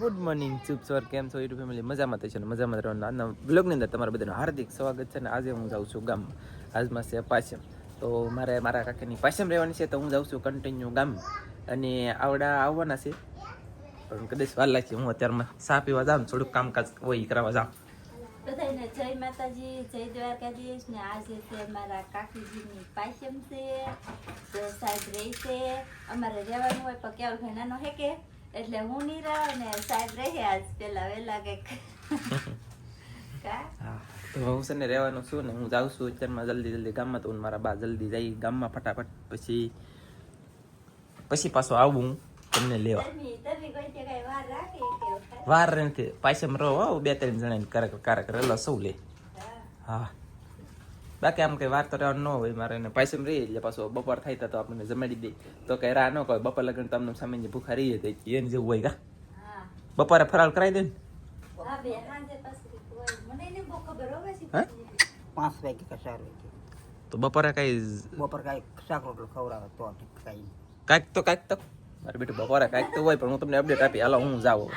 Good morning ચૂપ સવાર કેમ છો યુટ્યુબ ફેમિલી મજામાં થઈ છે ને? મજામાં રહેવાનું. આજના બ્લોગની અંદર તમારા બધાનું હાર્દિક સ્વાગત છે ને આજે હું જાઉં છું ગામ. આજમાં છે પાછમ. તો મારે મારા કાકાની પાછમ રહેવાની છે, તો હું જાઉં છું કન્ટિન્યુ ગામ. અને આવડા આવવાના છે. પણ કદાચ વાર લાગશે, હું અત્યારમાં ચા પીવા જાઉં થોડુંક કામકાજ હોય કરાવવા કરવા જાઉં. બધાને જય માતાજી, જય દ્વારકાધીશ. આજે છે મારા કાકીજીની છે. અમારે રહેવાનું હોય, પણ ભાઈ નાનો હે કે એટલે હું નીરા અને સાહેબ રહે આજ પેલા વેલા કંઈક તો હું છે ને રહેવાનું છું ને હું જાઉં છું અત્યારમાં જલ્દી જલ્દી ગામમાં તો હું મારા બા જલ્દી જઈ ગામમાં ફટાફટ પછી પછી પાછો આવું હું તમને લેવા તમે તમે કોઈ વાર નથી પાછમ રહો હો, બે ત્રણ જણા કારક કારક રેલો સૌ લે હા. બાકી આમ કંઈ વાર તો રહેવાનું ન હોય મારે એને પાછમ રહી એટલે પાછો બપોર થાય તો આપણને જમાડી દે. તો કંઈ રાહ ન કહે બપોર લગ્ન તમને સામે ભૂખા રહીએ તો એને જેવું હોય કા? બપોરે ફરાળ કરાવી દે ને? પાંચ વાગે કે ચાર વાગે. તો બપોરે કઈ બપોર કઈ શાક રોટલો ખવડાવે તો કાંઈ કાંઈક તો કાંઈક તો. મારે બેટું બપોરે કાંઈક તો હોય પણ હું તમને અપડેટ આપી. હાલો હું જાઉં.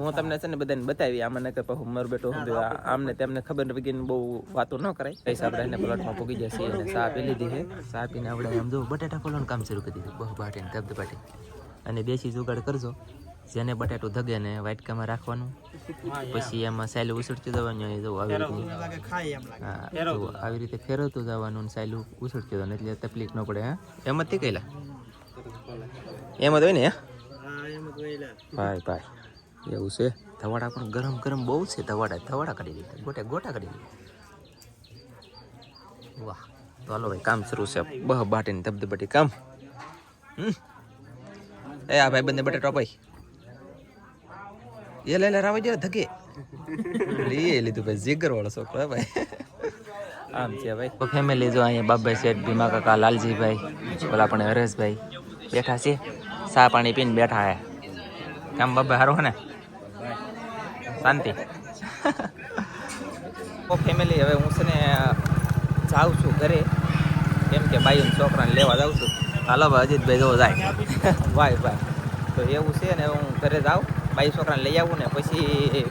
હું તમને છે ને બધાને બતાવી આમાં નકર પછી મારું બેટું હું આમને તેમને ખબર વગેરે બહુ વાતો ન કરાય. પૈસા આપણે એને પ્લોટમાં પૂગી જશે અને સા પી લીધી છે. સા પીને આપણે આમ જો બટાટા ફોલવાનું કામ શરૂ કરી દીધું. બહુ બાટીને ધબધબાટી અને બેસી જુગાડ કરજો. જેને બટાટું ધગે ને વાટકામાં રાખવાનું. પછી એમાં સાયલું ઉછળતું જવાનું એ જવું આવી રીતે. આવી રીતે ફેરવતું જવાનું સાયલું ઉછળતું જવાનું એટલે તકલીફ ન પડે હા. એમ જ કઈલા એમ જ હોય ને ભાઈ ભાઈ એવું છે? ધવાડા પણ ગરમ ગરમ બહુ છે ધવાડા ધવાડા કરી દીધા ગોટે ગોટા કરી દીધા. વાહ તો હાલો ભાઈ કામ શરૂ છે. બહ બાટીને ધબધબાટી કામ. એ આ ભાઈ બંને બટેટો ભાઈ એ લે લે રાવા જાય ધકે. લે લીધું ભાઈ જીગર વાળો છોકરો ભાઈ. આમ છે ભાઈ. ફેમિલી જો અહીંયા બાબાઈ શેઠ ભીમા કાકા લાલજીભાઈ ઓલા પણ હરેશભાઈ. બેઠા છીએ. ચા પાણી પીને બેઠા હે. કામ બાબા હારો ને? શાંતિ. ફેમિલી હવે હું છે ને, જાઉં છું ઘરે. કેમ કે બાઈ છોકરાને લેવા જાઉં છું. હાલો ભાઈ, અજીતભાઈ જો જાય. ભાઈ ભાઈ તો એવું છે ને, હું ઘરે જાઉં. બાઈ છોકરાને લઈ આવું ને, પછી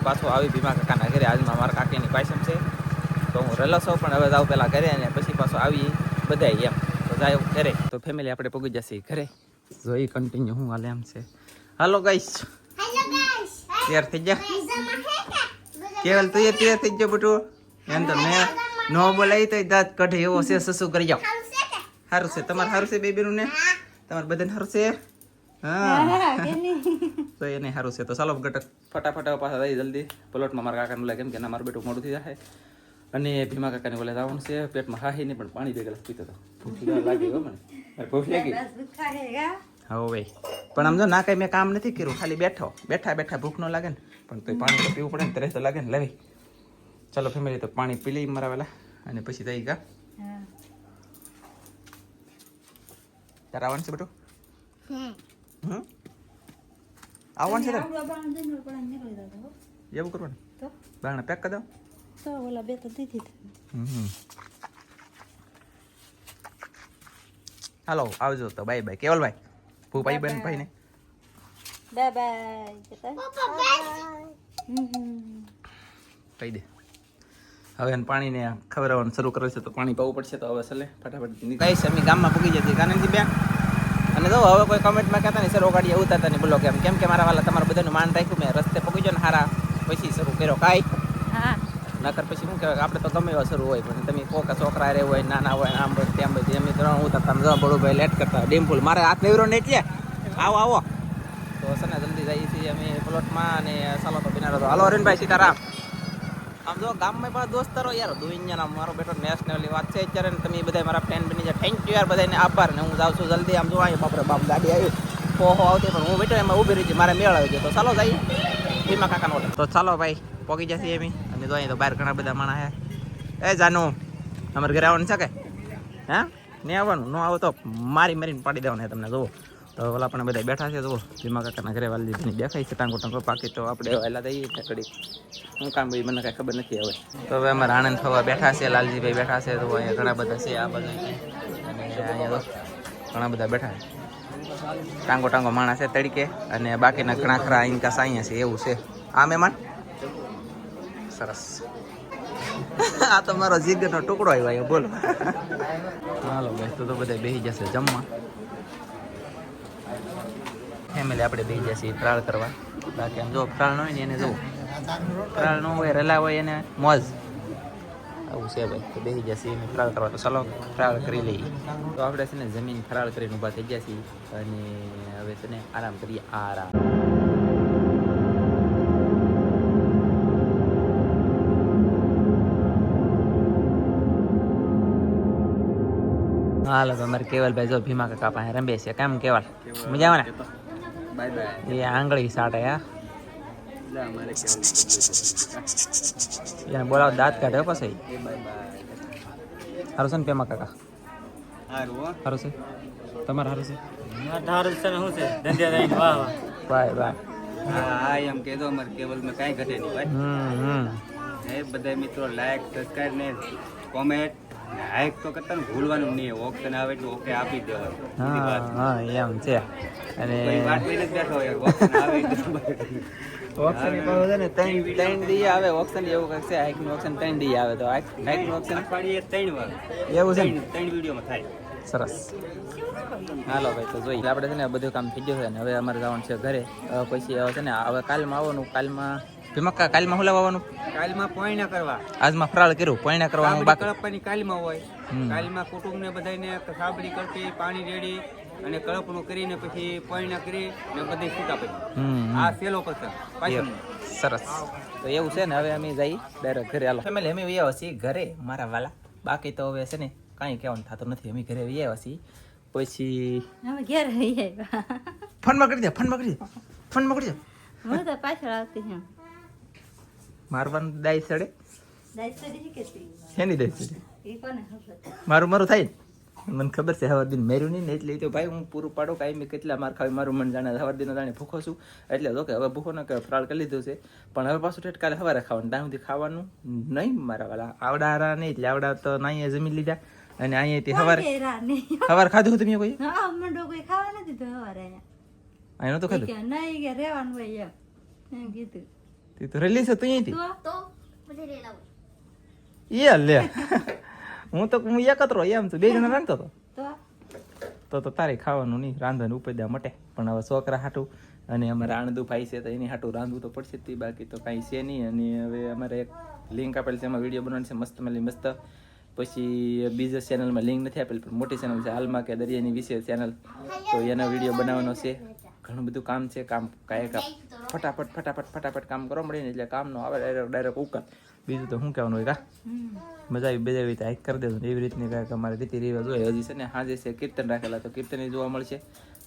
પાછો આવી ભીમા કાકાના ઘરે. આજમાં મારા કાકીની પાયસમ છે. તો હું રલસો પણ હવે જાઉં પહેલાં ઘરે અને પછી પાછો આવી બધાય એમ. તો જાય ઘરે. તો ફેમિલી આપણે પગી જશે ઘરે. જો એ કન્ટિન્યુ હું હાલે એમ છે. હાલો ગાઈસ તૈયાર થઈ જા કેવલ તું તૈયાર થઈ ગયો બટુ? એમ તો મેં ન બોલાવી તો દાંત કઢે એવો છે સસુ કરી જાઓ. સારું છે તમારે સારું છે બેબીનું ને? તમારે બધાને સારું છે? હા. તો એને સારું છે. તો ચાલો ઘટક ફટાફટ પાછા જઈ જલ્દી. પ્લોટમાં મારા કાકાને બોલાય કેમ કે મારું બેટું મોડું થઈ જાય. અને ભીમા કાકાને બોલે જવાનું છે. પેટમાં હાહી નહીં પણ પાણી ગ્લાસ પીતો હતો. ભૂખ લાગી મને. હે ભાઈ. પણ આમ જો ના કઈ મેં કામ નથી કર્યું ખાલી બેઠો. બેઠા બેઠા ભૂખ ન લાગે ને. પણ તો પાણી તો પીવું પડે ને તરસ તો લાગે ને. લેવી ચાલો ફેમિલી તો પાણી પી લઈ મારા વેલા અને પછી જઈ ગયા હા. આવવાનું છે બેટો આવવાનું છે તારે. એવું કરવાનું? તો? બારણા પેક કરી દઉં? તો ઓલા બે તો દીધી. હમ. હાલો આવજો તો બાય બાય કેવલભાઈ ભૂપાઈ બેન ભાઈ ને બાય બાય કહી દે હવે એને પાણીને ખવડાવવાનું શરૂ કરે છે તો પાણી પાવું પડશે તો હવે ચલે ફટાફટ કઈ છે અમે ગામમાં પૂગી જતી કાનંદજી બેન અને જો હવે કોઈ કમેન્ટમાં કહેતા નહીં સર ઓગાડી ઉતારતા નહીં બોલો કેમ કેમ કે મારા વાલા તમારું બધાનું માન રાખ્યું મેં રસ્તે પૂગી જાઓ ને હારા પછી શરૂ કર્યો કાંઈ હા નકર પછી શું કહેવાય આપણે તો ગમે એવા શરૂ હોય, પણ તમે કોક છોકરા રે હોય, નાના હોય, આમ બધું, તેમ બધી, એમ ત્રણ ઉતારતા આમ જો ભાઈ લેટ કરતા ડિમ્પુલ મારે હાથ નેવરો ને એટલે. આવો આવો. તો સને જલ્દી જઈએ છીએ અમે પ્લોટમાં અને ચાલો તો બિનારો તો. હાલો અરવિંદભાઈ સીતારામ. આમ જો ગામમાં પણ દોસ્તારો યાર, દુનિયાના મારો બેટો નેશનલી વાત છે અત્યારે ને, તમે બધા મારા ફ્રેન્ડ બની જાય થેન્ક યુ યાર બધાને આભાર ને હું જાઉં છું જલ્દી. આમ જો અહીં બાપરે, બાપ, ગાડી આવી. પોહો આવતી પણ હું બેઠો એમાં ઊભી રહી છે. મારે મેળ આવી ગયો. તો ચાલો જઈએ. ભીમા કાકાનો તો ચાલો ભાઈ, પોગી જશે એમ. અને તો અહીં તો બહાર ઘણા બધા માણસ હે એ જાનુ અમારે ઘરે આવવાનું છે કે? હા? નહીં આવવાનું? ન આવો તો મારી મારીને પાડી દેવાનું તમને, જુઓ. તો ઓલા પણ બધા બેઠા છે તો ભીમા કાકાના ઘરે વાલી દેખાય છે ટાંગો ટાંગો પાકી તો આપણે વહેલા દઈએ ને કડી શું કામ ભાઈ મને કાંઈ ખબર નથી હવે. તો હવે અમારે આનંદ થવા બેઠા છે, લાલજીભાઈ બેઠા છે તો અહીંયા ઘણા બધા છે, આ બધા અહીંયા ઘણા બધા બેઠા છે. ટાંગો ટાંગો માણસ છે તરીકે અને બાકીના ઘણા ખરા ઇનકા સાયા છે, એવું છે. આ મહેમાન? સરસ. આ તો મારો જીગરનો ટુકડો આવ્યો અહીંયા બોલો. હાલો બસ તો તો બધા બેસી જશે જમવા. ફેમિલી આપણે બેસી જશે પ્રાળ કરવા. બાકી આમ જો પ્રાળ ન હોય ને એને જવું પ્રાળ ન હોય રેલા હોય એને મોજ. આવું છે ભાઈ તો બેસી જશે એને ફરાળ કરવા. તો ચાલો ફરાળ કરી લઈએ. તો આપણે છે ને જમીન ફ્રાળ કરીને ઊભા થઈ જશે અને હવે છે ને આરામ કરીએ આરામ. હાલો તો અમારે કેવલભાઈ જો ભીમા કાકા પાસે રમીએ છીએ કેમ કેવલ? આવે ને? બાય બાય એ આંગળી સાટે હા? એને બોલાવો દાંત કાઢે હો પછી. એ બાય બાય સારું છે ને પેમા કાકા? હારું છે? તમારે સારું છે? છે શું છે? ધંધે રહીને વાહ વાહ. Bye bye. હા હા એમ કહેતો અમારે કેબલમાં કાંઈ ઘટે નહીં ભાઈ. હમ હમ. એ બધા મિત્રો લાઈક સબસ્ક્રાઈબ ને કોમેન્ટ લાઈક તો કરતા ભૂલવાનું નહીં ઓપ્શન આવે એટલે ઓકે આપી દેવાનું હા હા એમ છે. અને વાત લઈને બેઠો ઓપ્શન આવે એટલે ઓક્શન છે ને ત્રણ ત્રણ દી આવે ઓક્શન એવું કંઈક છે હાઈકનું ઓક્શન ત્રણ દી આવે તો હાઈકનું ઓક્શન અઠવાડિયે ત્રણ વાર. એવું છે ને? ત્રણ ત્રણ વિડીયોમાં થાય. સરસ. હાલો ભાઈ તો જોઈ આપણે છે ને બધું કામ થઈ ગયું છે ને હવે અમારે જવાનું છે ઘરે. પછી છે ને હવે કાલમાં આવવાનું કાલમાં ભીમક્કા કાલમાં હું લાવવાનું? કાલમાં પોઈણા કરવા. આજમાં ફરાળ કર્યું પોઈણા કરવાનું બાકી. કળપવાની કાલમાં હોય. કાલમાં કુટુંબને બધાને સાબડી કરતી પાણી રેડી અને કળપનું કરીને પછી પોઈણા કરી ને બધી છૂટા પછી. આ સેલો પ્રસંગ પાછળ સરસ. તો એવું છે ને હવે અમે જઈ ડાયરેક્ટ ઘરે. હાલો. ફેમિલી અમે આવ્યા છીએ ઘરે મારા વાલા. બાકી તો હવે છે ને કાંઈ કહેવાનું થતું નથી. અમે ઘરે આવ્યા છીએ પછી અમે ઘેર ફોનમાં કરી દે ફોનમાં કરી દે. ફોનમાં કરી દે. હું તો પાછળ આવતી છું. મારવાનું દાય સડે? તી? શેની દાય સડે? એ કોને ખબર? મારું મારું થાય? મને ખબર છે હવાર દિન મેર્યું નહીં એટલે એ તો ભાઈ હું પૂરું પાડો કાંઈ મેં કેટલા માર ખાવી મારું મન જાણે હવાર દિન જાણે ભૂખો છું. એટલે તો કે હવે ભૂખો ન કે ફ્રાળ કરી લીધો છે. પણ હવે પાછું ઠેઠ કાલે સવારે ખાવાનું ત્યાં સુધી ખાવાનું નહીં મારા વાલા. આવડા હારા નહીં એટલે આવડા તો અહીંયા જમી લીધા. અને કે રા સવારે ખાધું હતું મેં કોઈ? હા મંડો કોઈ ખાવા નથી તો હવારે અહીંયા. તો ખાધું? નહીં કે રહેવાનું હોય એમ કીધું. તે તો રેલી છે તું અહીંથી એ લે હું તો હું એકત્રો એમ તો બે જણા રાંધતો હતો તો તો તો તારે ખાવાનું નહીં રાંધવાનું ઉપદ્યા મટે પણ હવે છોકરા હાટું અને અમારે આણંદુ ભાઈ છે તો એની હાટું રાંધવું તો પડશે જ તે બાકી તો કાંઈ છે નહીં અને હવે અમારે એક લિંક આપેલ છે એમાં વીડિયો બનાવવાની છે મસ્ત મળી મસ્ત પછી બીજા ચેનલમાં લિંક નથી આપેલ પણ મોટી ચેનલ છે હાલમાં કે દરિયાની વિશે ચેનલ તો એનો વીડિયો બનાવવાનો છે ઘણું બધું કામ છે, કામ કાંઈ કામ. ફટાફટ ફટાફટ ફટાફટ કામ કરવા મળે ને એટલે કામનો આવે ડાયરેક્ટ ડાયરેક્ટ ઉકલ બીજું તો શું કહેવાનું હોય કા? મજા આવી બધા રીતે હાઈક કરી દેજો એવી રીતની કાંઈક અમારે રીતિ રિવાજ હોય, હજી છે ને હાજે છે, કીર્તન રાખેલા, તો કીર્તન જોવા મળશે.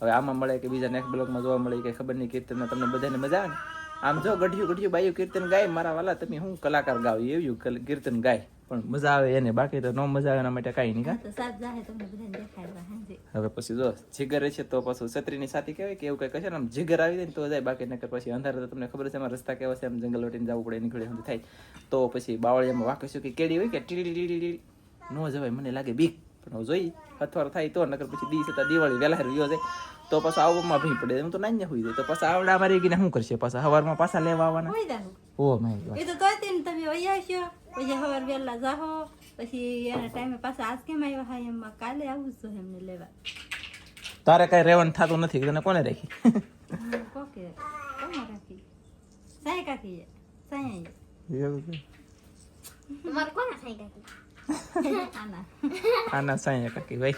હવે આમાં મળે કે બીજા નેક્સ્ટ બ્લોગમાં જોવા મળે, કે ખબર નહીં કીર્તનમાં તમને બધાને મજા આવે ને? આમ જો ગઢિયું ગઢિયું બાયું કીર્તન ગાય, મારા વાલા, તમે હું કલાકાર ગાવ, એવું કીર્તન ગાય. પણ મજા આવે એને બાકી તો ન મજા આવે એના માટે કાંઈ નહીં કા? હવે પછી જો જીગર છે તો પાછું છત્રીની સાથે કહેવાય કે એવું કંઈ કશે ને આમ જીગર આવી જાય ને તો જાય બાકી નકર પછી અંધારે તો તમને ખબર છે એમાં રસ્તા કેવા છે આમ જંગલ વટીને જવું પડે નીકળે સુધી થાય. તો પછી બાવળિયામાં વાકસ્યું કે કેડી હોય કે ટીડી ન જવાય મને લાગે બીક પણ જોઈ અથવાર થાય તો નકર પછી દી છતાં દિવાળી વહેલા રહ્યો જાય તો પાછા આવવામાં ભી પડે એમ તો નાઈ હોય જાય તો પાછા આવડા મારી ગઈને શું કરશે? પાછા સવારમાં પાછા લેવા આવવાના? ઓ માય ગોડ એ તો તો તમે વહી આવશો પછી સવાર વહેલા જાહો પછી એના ટાઈમે પાછા આજ કેમ આવ્યા હા એમાં કાલે આવું જ એમને લેવા. તારે કાંઈ રહેવાનું થતું નથી તને કોને રાખી? કોકે કોમાં રાખી? સાંઈ કાકી સાંઈ એવું છે. આના. આના કાકી ભાઈ.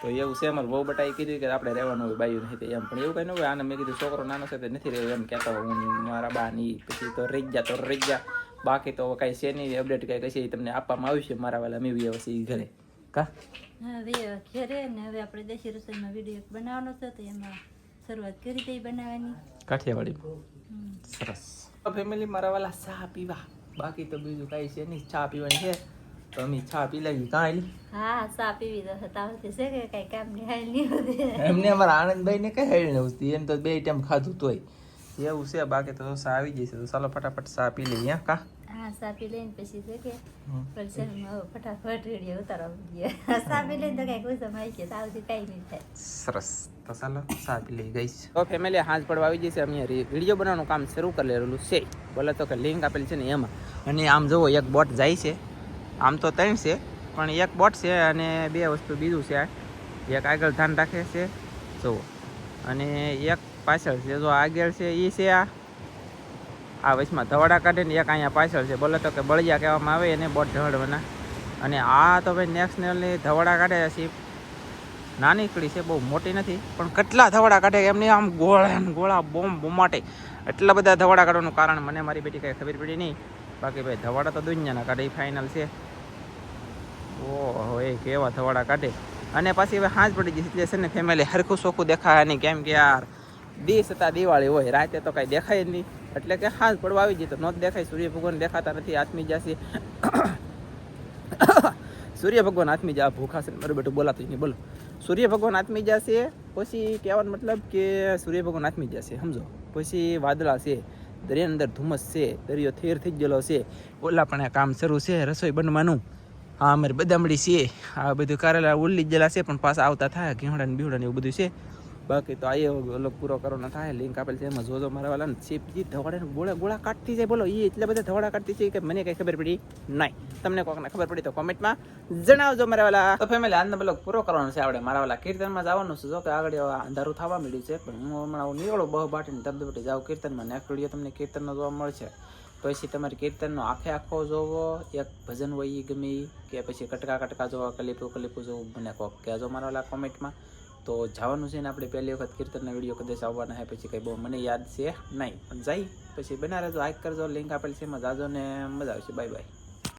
તો એવું છે અમારે બહુ બટાઈ કીધું કે આપણે રહેવાનું હોય બાયું નહીં એમ પણ એવું કંઈ ન હોય. આને મેં કીધું છોકરો નાનો છે તે નથી રહ્યો એમ કહેતો હું મારા બા ની પછી તો રહી ગયા તો રહી ગયા. બાકી તો કાંઈ છે નહીં અપડેટ કાંઈ કશે તમને આપવામાં આવ્યું છે મારા વાલા મેં વ્યવસ્થિત ઘરે. કા? હવે ઘરે ને હવે આપણે દેશી રસોઈમાં વીડિયો બનાવવાનો છે તો એમાં શરૂઆત કરી દઈ બનાવવાની. કાઠિયાવાડી. સરસ. ફેમિલી મારા વાલા ચા પીવા. બાકી તો બીજું કાંઈ છે નહીં ચા પીવાની છે. તો અમે ચા પી લેવી કાં હા ચા પીવી તો તાવથી છે કે કાંઈ કામની હાલ નહીં એમને અમારા આનંદભાઈ ને કઈ હેડ નહોતી એમ તો બે ટાઈમ ખાધું તોય. એવું છે બાકી તો સા આવી જશે તો ચાલો ફટાફટ ચા પી લઈએ કા હા ચા પી લઈને પછી છે કે હમ. વલસાડમાં હવે ફટાફટ રેડિયો ઉતારવા ગયા પી લઈને તો કઈ કોઈ સમય કે તાવથી કઈ નહીં થાય સરસ તો ચાલો ચા પી લઈ ગઈ તો ફેમિલી હાંજ પડવા આવી જશે અમે વીડિયો બનાવવાનું કામ શરૂ કરી લેલું છે બોલે તો કે લિંક આપેલી છે ને એમાં અને આમ જુઓ એક બોટ જાય છે આમ તો ત્રણ છે પણ એક બોટ છે અને બે વસ્તુ બીજું છે આ. એક આગળ ધ્યાન રાખે છે જુઓ અને એક પાછળ છે. જો આગળ છે એ છે આ. આ વચમાં ધવાડા કાઢે ને એક અહીંયા પાછળ છે. બોલે તો કે બળિયા કહેવામાં આવે એને બોટ ઢળવાના. અને આ તો ભાઈ નેશનલની ધવાડા કાઢે છે. નાની કડી છે, બહુ મોટી નથી, પણ કેટલા ધવાડા કાઢે એમને આમ ગોળા ગોળા બોમ બોમાટે એટલા બધા ધવાડા કાઢવાનું કારણ મને મારી બેટી કાંઈ ખબર પડી નહીં. બાકી ભાઈ ધવાડા તો દુનિયાના કાઢે ફાઇનલ છે. ઓહો, એ કેવા ધવાડા કાઢે. અને પાછી હવે હાંજ પડી જશે એટલે છે ને ફેમિલી હરખું સોખું દેખાય નહીં. કેમ કે યાર દિવસ હતા, દિવાળી હોય, રાતે તો કાંઈ દેખાય નહીં. એટલે કે હાંજ પડવા આવી જતો નો જ દેખાય સૂર્ય ભગવાન દેખાતા નથી, આત્મી જાશે સૂર્ય ભગવાન આત્મી જા ભૂખા છે ને, મારું બેટું બોલાતું નહીં, બોલો. સૂર્ય ભગવાન આત્મી જશે પછી કહેવાનો મતલબ કે સૂર્ય ભગવાન આત્મી જશે સમજો. પછી વાદળા છે, દરિયાની અંદર ધુમ્મસ છે, દરિયો થેર થઈ ગયેલો છે. ઓલા પણ કામ શરૂ છે, રસોઈ બનવાનું. હા, અમારી બદામડી છે, આ બધું કારેલા ઉલ્લી ગયેલા છે, પણ પાછા આવતા થાય ઘેવડા ને બીવડા ને એવું બધું છે. બાકી તો આઈએ ઓલો પૂરો કરવાનો થાય. લિંક આપેલ છે, એમાં જોજો મારા વાળા ચેપજી ધવાડા ગોળા ગોળા કાઢતી જાય બોલો એ એટલા બધા ધવાડા કાઢતી છે કે મને કઈ ખબર પડી નહીં. તમને કોકને ખબર પડી તો કોમેન્ટમાં જણાવજો મારા વાળા તો ફેમિલી આજનો બ્લોગ પૂરો કરવાનો છે આપણે. મારા વાળા કીર્તનમાં જવાનું છે. જો કે આગળ અંધારું થવા મળ્યું છે, પણ હું હમણાં નીકળું બહુ બાટીને ધબધબટી જાઉં કીર્તનમાં. નેક્સ્ટ વીડિયો તમને કીર્તનનો જોવા મળશે. પછી તમારે કીર્તનનો આખે આખો જોવો. એક ભજન હોય એ ગમે કે પછી કટકા કટકા જોવા, કલીપું કલીપું જોવું. મને કોક કહેજો મારા વાલા કોમેન્ટમાં. તો જવાનું છે ને આપણે પહેલી વખત કીર્તનના વીડિયો કદાચ આવવાના છે, પછી કંઈ બહુ મને યાદ છે નહીં. પણ જાય, પછી બનારે રહેજો લાઈક કરજો લિંક આપેલ છે, એમાં જાજો ને મજા આવશે. Bye bye